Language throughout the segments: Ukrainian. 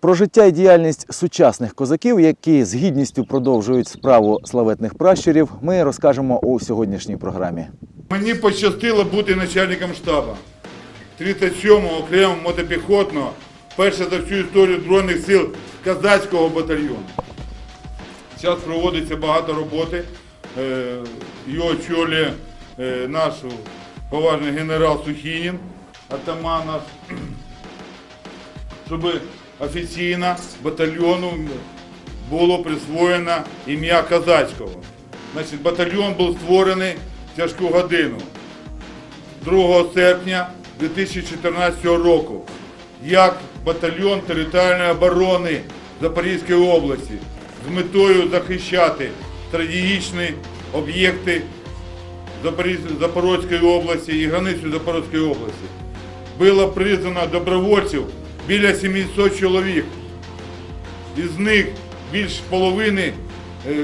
Про життя і діяльність сучасних козаків, які з гідністю продовжують справу славетних пращурів, ми розкажемо у сьогоднішній програмі. Мені пощастило бути начальником штабу 37-го окремого мотопіхотного, перше за всю історію Збройних сил казацького батальйону. Зараз проводиться багато роботи. Е, Його очолює е, наш поважний генерал Сухінін, атаман наш, щоб офіційно батальйону було присвоєно ім'я Казацького. Значить, батальйон був створений в тяжку годину 2 серпня 2014 року як батальйон територіальної оборони Запорізької області з метою захищати стратегічні об'єкти Запоріз- Запорізької області і границю Запорізької області. Було призвано добровольців біля 700 чоловік. Із них більш половини е,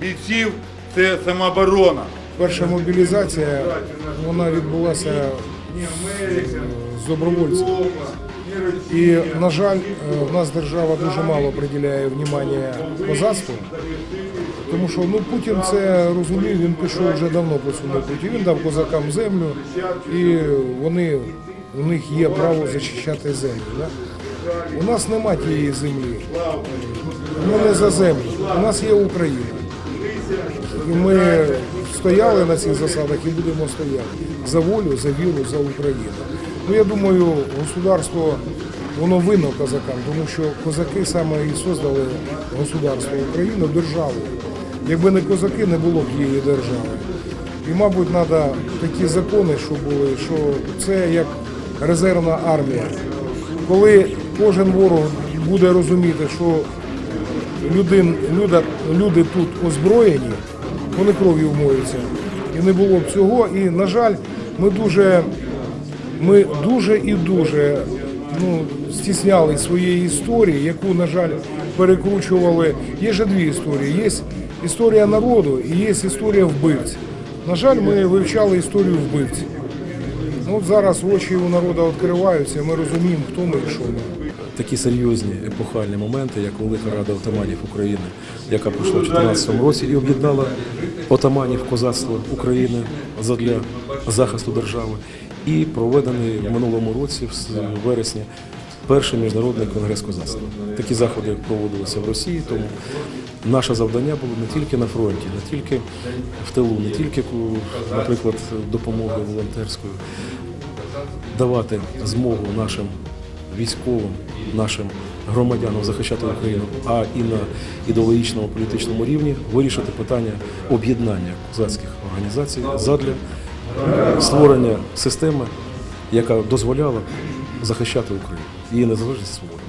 бійців це самооборона. Перша мобілізація вона відбулася з добровольців. І, на жаль, е, в нас держава дуже мало приділяє внимання козацтву, тому що ну, Путін це розумів, він пішов вже давно по цьому путі. Він дав козакам землю, і вони, у них є право захищати землю. Да? У нас нема тієї землі. Ми не за землю. У нас є Україна. І ми стояли на цих засадах і будемо стояти за волю, за віру, за Україну. Ну я думаю, государство воно винно козакам, тому що козаки саме і создали государство Україну, державу. Якби не козаки, не було б її держави. І, мабуть, треба такі закони, що були, що це як резервна армія. Коли кожен ворог буде розуміти, що людин, люда, люди тут озброєні, вони кров'ю вмоються. І не було б цього. І, на жаль, ми дуже, ми дуже і дуже ну, стісняли своєї історії, яку, на жаль, перекручували. Є ж дві історії. Є історія народу і є історія вбивців. На жаль, ми вивчали історію вбивців. Ну, зараз очі у народу відкриваються, ми розуміємо, хто ми і що ми. такі серйозні епохальні моменти, як Велика Рада отаманів України, яка пройшла в 2014 році і об'єднала отаманів козацтва України задля захисту держави, і проведений в минулому році, в вересні, перший міжнародний конгрес козацтва. Такі заходи проводилися в Росії, тому наше завдання було не тільки на фронті, не тільки в тилу, не тільки, наприклад, допомогою волонтерською, давати змогу нашим військовим, нашим громадянам захищати Україну, а і на ідеологічному політичному рівні вирішити питання об'єднання козацьких організацій задля створення системи, яка дозволяла захищати Україну, її незалежність свободу.